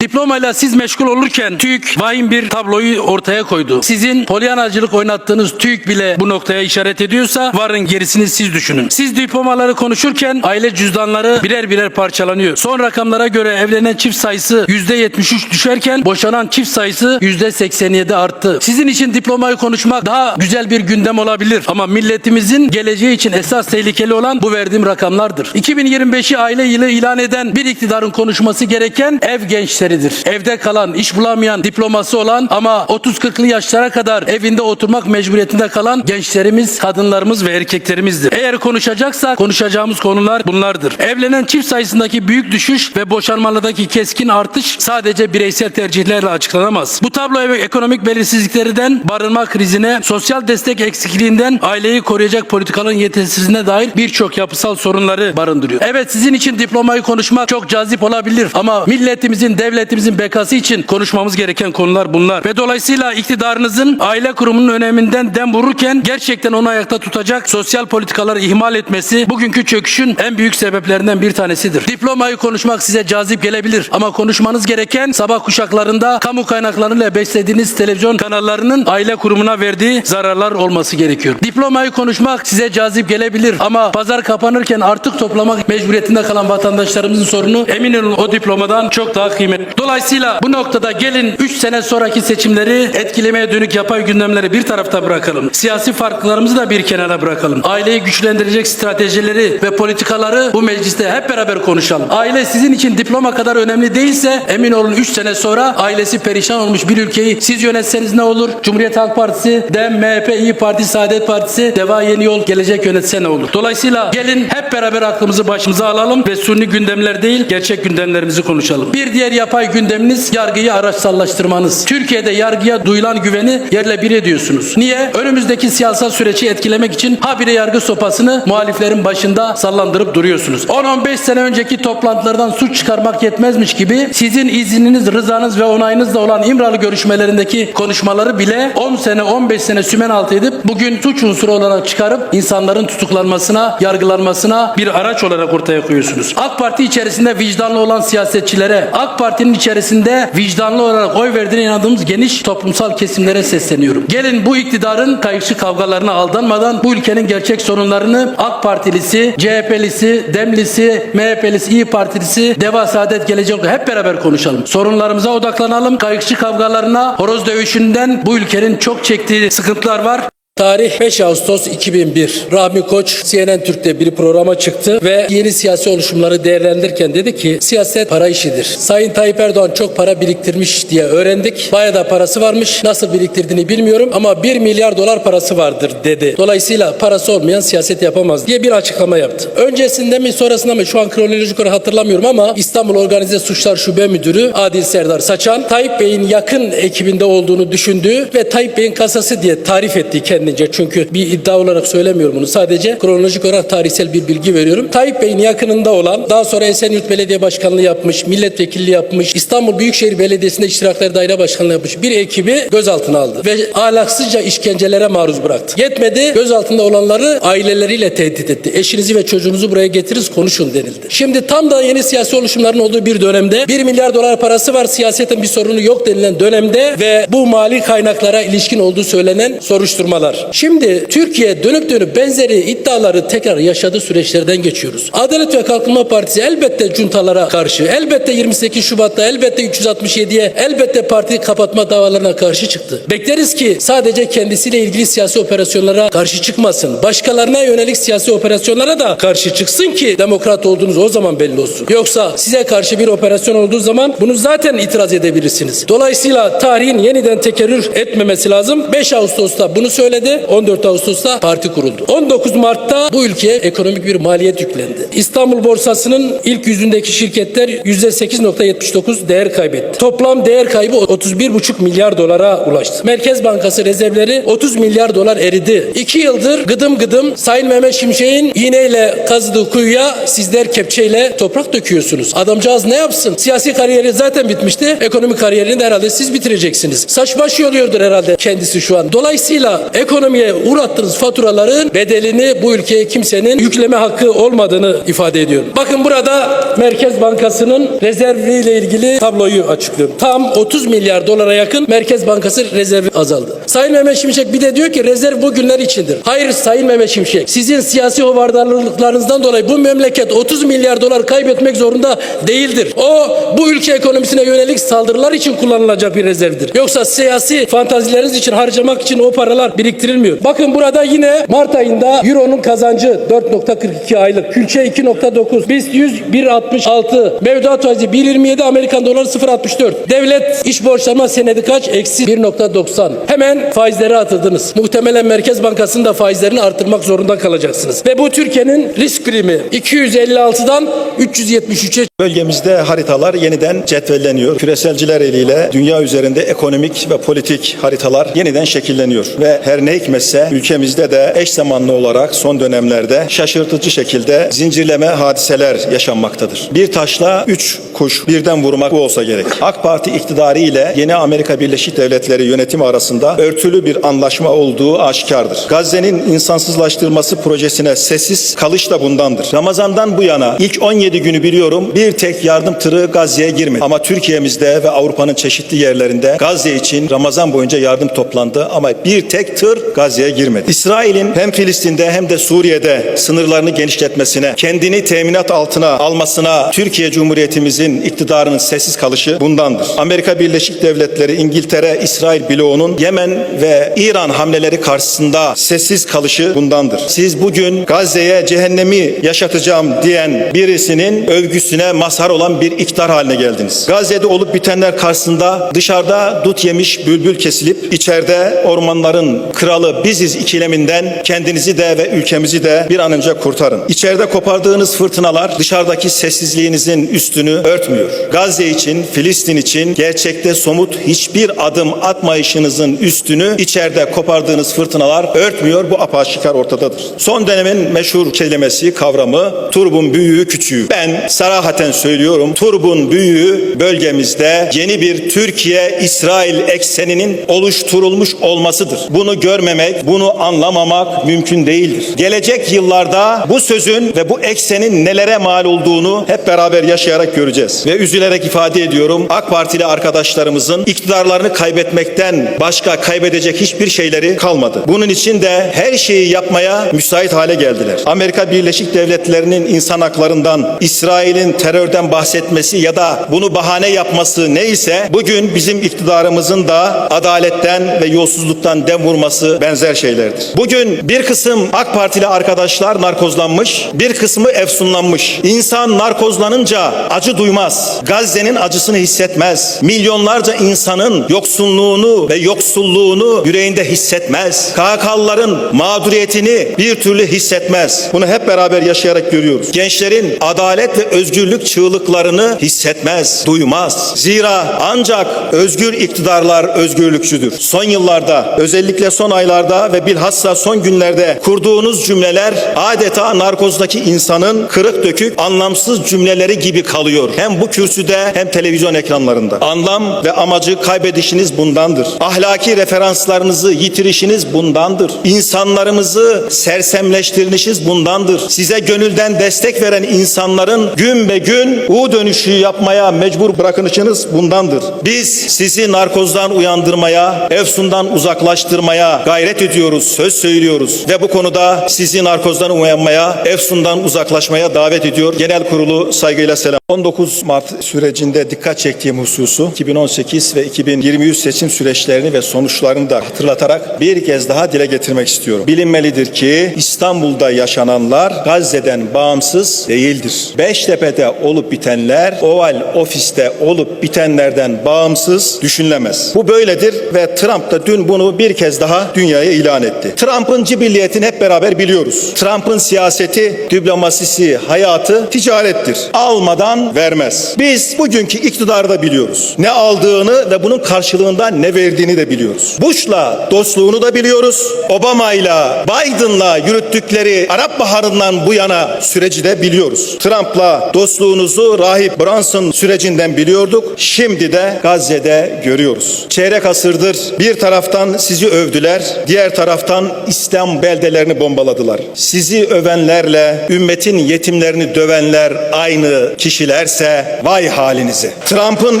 Diplomayla siz meşgul olurken TÜİK vahim bir tabloyu ortaya koydu. Sizin polyanacılık oynattığınız TÜİK bile bu noktaya işaret ediyorsa varın gerisini siz düşünün. Siz diplomaları konuşurken aile cüzdanları birer birer parçalanıyor. Son rakamlara göre evlenen çift sayısı %73 düşerken boşanan çift sayısı %87 arttı. Sizin için diplomayı konuşmak daha güzel bir gündem olabilir ama milletimizin geleceği için esas tehlikeli olan bu verdiğim rakamlardır. 2025'i aile yılı ilan eden bir iktidarın konuşması gereken ev gençleridir. Evde kalan, iş bulamayan, diploması olan ama 30-40'lı yaşlara kadar evinde oturmak mecburiyetinde kalan gençlerimiz, kadınlarımız ve erkeklerimizdir. Eğer konuşacaksak konuşacağımız konular bunlardır. Evlenen çift sayısındaki büyük düşüş ve boşanmalardaki keskin artış sadece bireysel tercihlerle açıklanamaz. Bu tablo ekonomik belirsizliklerden barınma krizine, sosyal destek eksikliğinden aileyi koruyacak politikaların yetersizliğine dair birçok yapısal sorunları barındırıyor. Evet sizin için diplomayı konuşmak çok cazip olabilir ama milletimizin, devletimizin bekası için konuşmamız gereken konular bunlar. Ve dolayısıyla iktidarınızın aile kurumunun öneminden dem vururken gerçekten onu ayakta tutacak sosyal politikaları ihmal etmesi bugünkü çöküşün en büyük sebeplerinden bir tanesidir. Diplomayı konuşmak size cazip gelebilir ama konuşmanız gereken sabah kuşaklarında kamu kaynaklarıyla beslediğiniz televizyon kanallarının aile kurumuna verdiği zararlar olması gerekiyor. Diplomayı konuşmak size cazip gelebilir ama pazar kapanırken artık toplamak mecburiyetinde kalan vatandaşlarımızın sorunu emin olun o diplomadan çok daha kıymetli. Dolayısıyla bu noktada gelin 3 sene sonraki seçimleri etkilemeye dönük yapay gündemleri bir tarafta bırakalım. Siyasi farklarımızı da bir kenara bırakalım. Aileyi güçlendirecek stratejileri ve politikaları bu mecliste hep beraber konuşalım. Aile sizin için diploma kadar önemli değilse emin olun 3 sene sonra ailesi perişan olmuş bir ülkeyi siz yönetseniz ne olur? Cumhuriyet Halk Partisi, DEM, MHP, İyi Parti, Saadet Partisi, Deva Yeni Yol gelecek yönetse ne olur? Dolayısıyla gelin hep beraber aklımızı başımıza alalım ve sunni gündemler değil gerçek gündemlerimizi konuşalım. Bir diğer yapay gündeminiz yargıyı araçsallaştırmanız. Türkiye'de yargıya duyulan güveni yerle bir ediyorsunuz. Niye? Önümüzdeki siyasal süreci etkilemek için habire yargı sopasını muhaliflerin başında sallandırıp duruyorsunuz. 10-15 sene önceki toplantılardan suç çıkarmak yetmezmiş gibi sizin izniniz, rızanız ve onayınızla olan İmralı görüşmelerindeki konuşmaları bile 10 sene 15 sene sümen altı edip bugün suç unsuru olarak çıkarıp insanların tutuklanmasına, yargılanmasına bir araç olarak ortaya koyuyorsunuz. AK Parti içerisinde vicdanlı olan siyasetçilere, AK Parti'nin içerisinde vicdanlı olarak oy verdiğine inandığımız geniş toplumsal kesimlere sesleniyorum. Gelin bu iktidarın kayıkçı kavgalarına aldanmadan bu ülkenin gerçek sorunlarını AK Partilisi, CHP'lisi, DEM'lisi, MHP'lisi, İyi Partilisi, Deva Saadet Gelecek hep beraber konuşalım. Sorunlarımıza odaklanalım. Kayıkçı kavgalarına, horoz dövüşünden bu ülkenin çok çektiği sıkıntılar var. Tarih 5 Ağustos 2001. Rahmi Koç CNN Türk'te bir programa çıktı ve yeni siyasi oluşumları değerlendirirken dedi ki siyaset para işidir. Sayın Tayyip Erdoğan çok para biriktirmiş diye öğrendik. Bayağı da parası varmış. Nasıl biriktirdiğini bilmiyorum ama 1 milyar dolar parası vardır dedi. Dolayısıyla parası olmayan siyaset yapamaz diye bir açıklama yaptı. Öncesinde mi sonrasında mı şu an kronolojik olarak hatırlamıyorum ama İstanbul Organize Suçlar Şube Müdürü Adil Serdar Saçan Tayyip Bey'in yakın ekibinde olduğunu düşündüğü ve Tayyip Bey'in kasası diye tarif ettiği kendince. Çünkü bir iddia olarak söylemiyorum bunu. Sadece kronolojik olarak tarihsel bir bilgi veriyorum. Tayyip Bey'in yakınında olan daha sonra Esenyurt Belediye Başkanlığı yapmış, milletvekilliği yapmış, İstanbul Büyükşehir Belediyesi'nde İştirakler Daire Başkanlığı yapmış bir ekibi gözaltına aldı ve ahlaksızca işkencelere maruz bıraktı. Yetmedi gözaltında olanları aileleriyle tehdit etti. Eşinizi ve çocuğunuzu buraya getiririz konuşun denildi. Şimdi tam da yeni siyasi oluşumların olduğu bir dönemde 1 milyar dolar parası var siyasetin bir sorunu yok denilen dönemde ve bu mali kaynaklara ilişkin olduğu söylenen soruşturmalar. Şimdi Türkiye dönüp dönüp benzeri iddiaları tekrar yaşadığı süreçlerden geçiyoruz. Adalet ve Kalkınma Partisi elbette cuntalara karşı, elbette 28 Şubat'ta, elbette 367'ye, elbette parti kapatma davalarına karşı çıktı. Bekleriz ki sadece kendisiyle ilgili siyasi operasyonlara karşı çıkmasın. Başkalarına yönelik siyasi operasyonlara da karşı çıksın ki demokrat olduğunuz o zaman belli olsun. Yoksa size karşı bir operasyon olduğu zaman bunu zaten itiraz edebilirsiniz. Dolayısıyla tarihin yeniden tekerrür etmemesi lazım. 5 Ağustos'ta bunu söyledi. 14 Ağustos'ta parti kuruldu. 19 Mart'ta bu ülkeye ekonomik bir maliyet yüklendi. İstanbul borsasının ilk yüzündeki şirketler %8.79 değer kaybetti. Toplam değer kaybı 31,5 milyar dolara ulaştı. Merkez Bankası rezervleri 30 milyar dolar eridi. 2 yıldır gıdım gıdım Sayın Mehmet Şimşek'in iğneyle kazdığı kuyuya sizler kepçeyle toprak döküyorsunuz. Adamcağız ne yapsın? Siyasi kariyeri zaten bitmişti. Ekonomik kariyerini de herhalde siz bitireceksiniz. Saç baş yoluyordur herhalde kendisi şu an. Dolayısıyla ekonomik ekonomiye uğrattığınız faturaların bedelini bu ülkeye kimsenin yükleme hakkı olmadığını ifade ediyorum. Bakın burada Merkez Bankası'nın rezerviyle ilgili tabloyu açıklıyorum. Tam 30 milyar dolara yakın Merkez Bankası rezervi azaldı. Sayın Mehmet Şimşek bir de diyor ki rezerv bugünler içindir. Hayır Sayın Mehmet Şimşek sizin siyasi hovardarlıklarınızdan dolayı bu memleket 30 milyar dolar kaybetmek zorunda değildir. O bu ülke ekonomisine yönelik saldırılar için kullanılacak bir rezervdir. Yoksa siyasi fantazileriniz için harcamak için o paralar biriktirilmiyor. Bakın burada yine Mart ayında Euro'nun kazancı 4.42 aylık, külçe 2.9, BIST 100 1.66, mevduat faizi 1.27, Amerikan doları 0.64. Devlet iş borçlanma senedi kaç? Eksi 1.90. Hemen faizleri atırdınız. Muhtemelen Merkez Bankası'nın da faizlerini artırmak zorunda kalacaksınız. Ve bu Türkiye'nin risk primi 256'dan 373'e Bölgemizde haritalar yeniden cetvelleniyor. Küreselciler eliyle dünya üzerinde ekonomik ve politik haritalar yeniden şekilleniyor. Ve her ne hikmetse ülkemizde de eş zamanlı olarak son dönemlerde şaşırtıcı şekilde zincirleme hadiseler yaşanmaktadır. Bir taşla üç kuş birden vurmak bu olsa gerek. AK Parti iktidarı ile yeni Amerika Birleşik Devletleri yönetimi arasında örtülü bir anlaşma olduğu aşikardır. Gazze'nin insansızlaştırılması projesine sessiz kalış da bundandır. Ramazan'dan bu yana ilk 17 günü biliyorum bir tek yardım tırı Gazze'ye girmedi. Ama Türkiye'mizde ve Avrupa'nın çeşitli yerlerinde Gazze için Ramazan boyunca yardım toplandı ama bir tek tır Gazze'ye girmedi. İsrail'in hem Filistin'de hem de Suriye'de sınırlarını genişletmesine, kendini teminat altına almasına Türkiye Cumhuriyetimizin iktidarının sessiz kalışı bundandır. Amerika Birleşik Devletleri, İngiltere, İsrail bloğunun Yemen ve İran hamleleri karşısında sessiz kalışı bundandır. Siz bugün Gazze'ye cehennemi yaşatacağım diyen birisinin övgüsüne mazhar olan bir iktidar haline geldiniz. Gazze'de olup bitenler karşısında dışarıda dut yemiş bülbül kesilip içeride ormanların kralı biziz ikileminden kendinizi de ve ülkemizi de bir an önce kurtarın. İçeride kopardığınız fırtınalar dışarıdaki sessizliğinizin üstünü örtmüyor. Gazze için, Filistin için gerçekte somut hiçbir adım atmayışınızın üstünü içeride kopardığınız fırtınalar örtmüyor. Bu apaşikar ortadadır. Son dönemin meşhur kelimesi, kavramı turbun büyüğü küçüğü. Ben sarahaten söylüyorum. Turbun büyüğü bölgemizde yeni bir Türkiye-İsrail ekseninin oluşturulmuş olmasıdır. Bunu görmemek, bunu anlamamak mümkün değildir. Gelecek yıllarda bu sözün ve bu eksenin nelere mal olduğunu hep beraber yaşayarak göreceğiz. Ve üzülerek ifade ediyorum AK Partili arkadaşlarımızın iktidarlarını kaybetmekten başka kaybedecek hiçbir şeyleri kalmadı. Bunun için de her şeyi yapmaya müsait hale geldiler. Amerika Birleşik Devletleri'nin insan haklarından, İsrail'in terörden bahsetmesi ya da bunu bahane yapması neyse bugün bizim iktidarımızın da adaletten ve yolsuzluktan dem vurması benzer şeylerdir. Bugün bir kısım AK Partili arkadaşlar narkozlanmış, bir kısmı efsunlanmış. İnsan narkozlanınca acı duymaz. Gazze'nin acısını hissetmez. Milyonlarca insanın yoksunluğunu ve yoksulluğunu yüreğinde hissetmez. KHK'lıların mağduriyetini bir türlü hissetmez. Bunu hep beraber yaşayarak görüyoruz. Gençlerin adalet ve özgürlük çığlıklarını hissetmez, duymaz. Zira ancak özgür iktidarlar özgürlükçüdür. Son yıllarda, özellikle son aylarda ve bilhassa son günlerde kurduğunuz cümleler adeta narkozdaki insanın kırık dökük, anlamsız cümleleri gibi kalıyor. Hem bu kürsüde hem televizyon ekranlarında. Anlam ve amacı kaybedişiniz bundandır. Ahlaki referanslarınızı yitirişiniz bundandır. İnsanlarımızı sersemleştirişiniz bundandır. Size gönülden destek veren insanların gün be gün U dönüşü yapmaya mecbur bırakınışınız bundandır. Biz sizi narkozdan uyandırmaya, efsundan uzaklaştırmaya gayret ediyoruz, söz söylüyoruz ve bu konuda sizi narkozdan uyanmaya, efsundan uzaklaşmaya davet ediyor. Genel kurulu saygıyla selam. 19 Mart sürecinde dikkat çektiğim hususu 2018 ve 2023 seçim süreçlerini ve sonuçlarını da hatırlatarak bir kez daha dile getirmek istiyorum. Bilinmelidir ki İstanbul'da yaşananlar Gazze'den bağımsız değildir. Beştepe'de olup bitenler Oval ofiste olup bitenlerden bağımsız düşünülemez. Bu böyledir ve Trump da dün bunu bir kez daha dünyaya ilan etti. Trump'ın cibilliyetini hep beraber biliyoruz. Trump'ın siyaseti, diplomasisi, hayatı ticarettir. Almadan vermez. Biz bugünkü iktidarı da biliyoruz. Ne aldığını ve bunun karşılığında ne verdiğini de biliyoruz. Bush'la dostluğunu da biliyoruz. Obama'yla, Biden'la yürüttükleri Arap Baharı'ndan bu yana süreci de biliyoruz. Trump'la dostluğunuzu Rahip Brunson sürecinden biliyorduk. Şimdi de Gazze'de görüyoruz. Çeyrek asırdır bir taraftan sizi övdüler, diğer taraftan yaratan İslam beldelerini bombaladılar. Sizi övenlerle ümmetin yetimlerini dövenler aynı kişilerse vay halinize. Trump'ın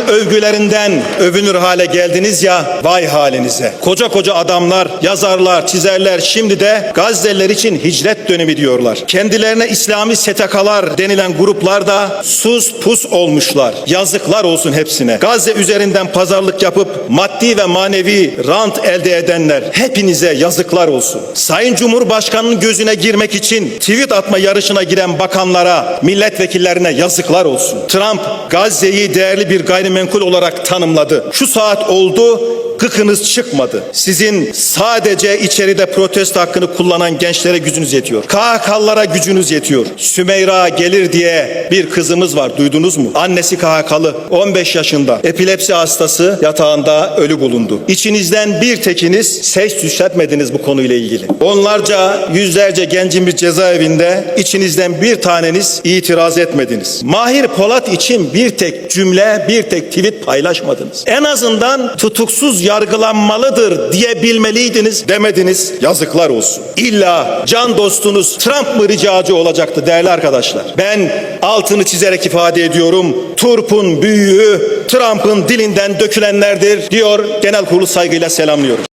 övgülerinden övünür hale geldiniz ya vay halinize. Koca koca adamlar, yazarlar, çizerler şimdi de Gazze'liler için hicret dönemi diyorlar. Kendilerine İslami STK'lar denilen gruplar da sus pus olmuşlar. Yazıklar olsun hepsine. Gazze üzerinden pazarlık yapıp maddi ve manevi rant elde edenler hepinize yazıklar olsun. Sayın Cumhurbaşkanı'nın gözüne girmek için tweet atma yarışına giren bakanlara, milletvekillerine yazıklar olsun. Trump Gazze'yi değerli bir gayrimenkul olarak tanımladı. Şu saat oldu Gıkınız çıkmadı. Sizin sadece içeride protesto hakkını kullanan gençlere gücünüz yetiyor. KHK'lılara gücünüz yetiyor. Sümeyra gelir diye bir kızımız var duydunuz mu? Annesi KHK'lı 15 yaşında epilepsi hastası yatağında ölü bulundu. İçinizden bir tekiniz ses düşürtmediniz bu konuyla ilgili. Onlarca yüzlerce gencimiz cezaevinde içinizden bir taneniz itiraz etmediniz. Mahir Polat için bir tek cümle bir tek tweet paylaşmadınız. En azından tutuksuz yargılanmalıdır diyebilmeliydiniz demediniz. Yazıklar olsun. İlla can dostunuz Trump mı ricacı olacaktı değerli arkadaşlar. Ben altını çizerek ifade ediyorum. Turp'un büyüğü Trump'ın dilinden dökülenlerdir diyor. Genel kurulu saygıyla selamlıyorum.